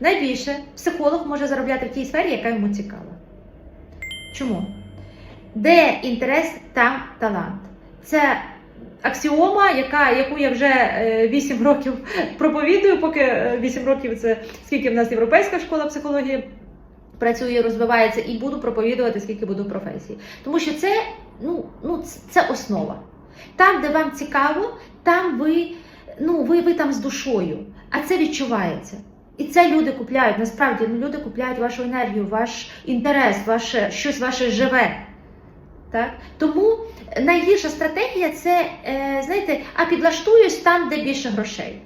найбільше психолог може заробляти в тій сфері, яка йому цікава. Чому? Де інтерес, там талант. Це аксіома, яка, яку я вже е, 8 років проповідую, поки е, 8 років це скільки в нас європейська школа психології працює, розвивається, і буду проповідувати, скільки буду професії. Тому що це, ну, ну, це основа. Там, де вам цікаво, там ви, ну, ви, ви там з душою, а це відчувається. І це люди купляють. Насправді ну, люди купляють вашу енергію, ваш інтерес, ваше щось ваше живе. Так? Тому найгірша стратегія це, е, знаєте, а підлаштуюсь там, де більше грошей.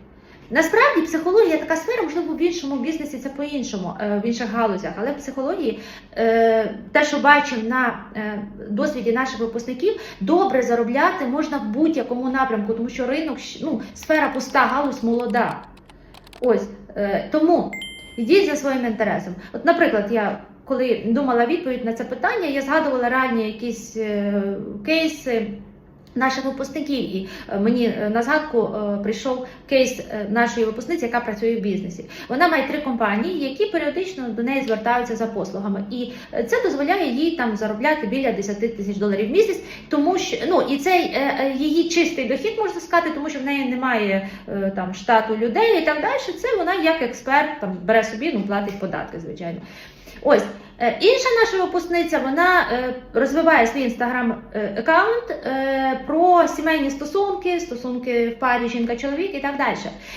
Насправді психологія така сфера, можливо, в іншому бізнесі це по-іншому, е, в інших галузях, але в психології е, те, що бачимо на е, досвіді наших випускників, добре заробляти можна в будь-якому напрямку, тому що ринок, ну, сфера пуста, галузь молода. Ось е, тому йдіть за своїм інтересом. От, наприклад, я коли думала відповідь на це питання, я згадувала ранні якісь е, кейси. Наших випускників, і е, мені е, на згадку е, прийшов кейс нашої випускниці, яка працює в бізнесі. Вона має три компанії, які періодично до неї звертаються за послугами, і це дозволяє їй там заробляти біля 10 тисяч доларів в місяць, тому що ну і цей її чистий дохід можна сказати, тому що в неї немає там штату людей і так далі. Це вона як експерт там бере собі, ну платить податки, звичайно. Ось інша наша випускниця вона е, розвиває свій інстаграм аккаунт е, про сімейні стосунки, стосунки в парі жінка-чоловік і так далі.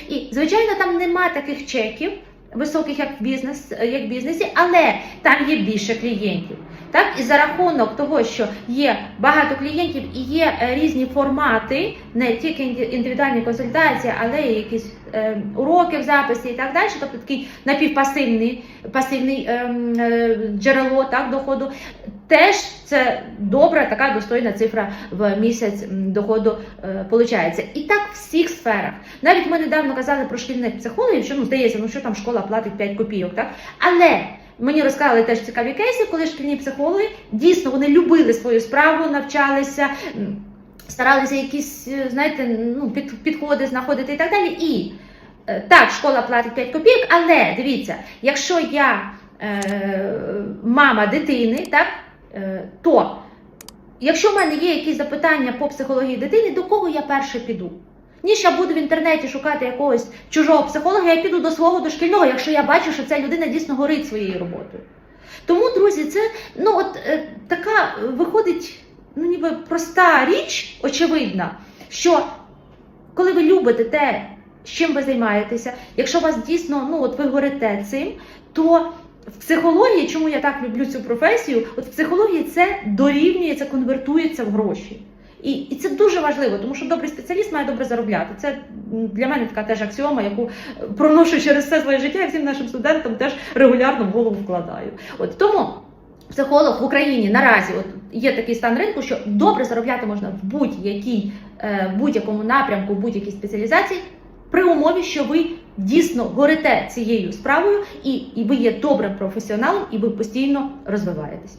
І звичайно, там нема таких чеків. Високих як в бізнес, як в бізнесі, але там є більше клієнтів. Так, і за рахунок того, що є багато клієнтів і є е, різні формати, не тільки індивідуальні консультації, але й якісь е, уроки в записі і так далі. Тобто такий напівпасивний пасивний ем, е, джерело так, доходу. Теж це добра, така достойна цифра в місяць доходу е. І так в всіх сферах. Навіть ми недавно казали про шкільних психологів, що ну здається, ну що там школа платить 5 копійок, так? Але Мені розказали теж цікаві кейси, коли шкільні психологи дійсно вони любили свою справу, навчалися, старалися якісь, е, знаєте, ну, під, підходи знаходити і так далі. І е, так, школа платить 5 копійок, але дивіться, якщо я е, мама дитини, так, е, то якщо в мене є якісь запитання по психології дитини, до кого я перше піду? Ніж я буду в інтернеті шукати якогось чужого психолога, я піду до свого дошкільного, якщо я бачу, що ця людина дійсно горить своєю роботою. Тому, друзі, це ну от е, така виходить ну ніби проста річ, очевидна, що коли ви любите те, з чим ви займаєтеся, якщо вас дійсно ну от ви горите цим, то в психології, чому я так люблю цю професію, от в психології це дорівнює, це конвертується в гроші. І, і це дуже важливо, тому що добрий спеціаліст має добре заробляти. Це для мене така теж аксіома, яку проношу через все своє життя і всім нашим студентам теж регулярно в голову вкладаю. От тому психолог в Україні наразі от є такий стан ринку, що добре заробляти можна в будь-якій е, будь-якому напрямку, в будь-якій спеціалізації, при умові, що ви дійсно горите цією справою, і, і ви є добрим професіоналом, і ви постійно розвиваєтесь.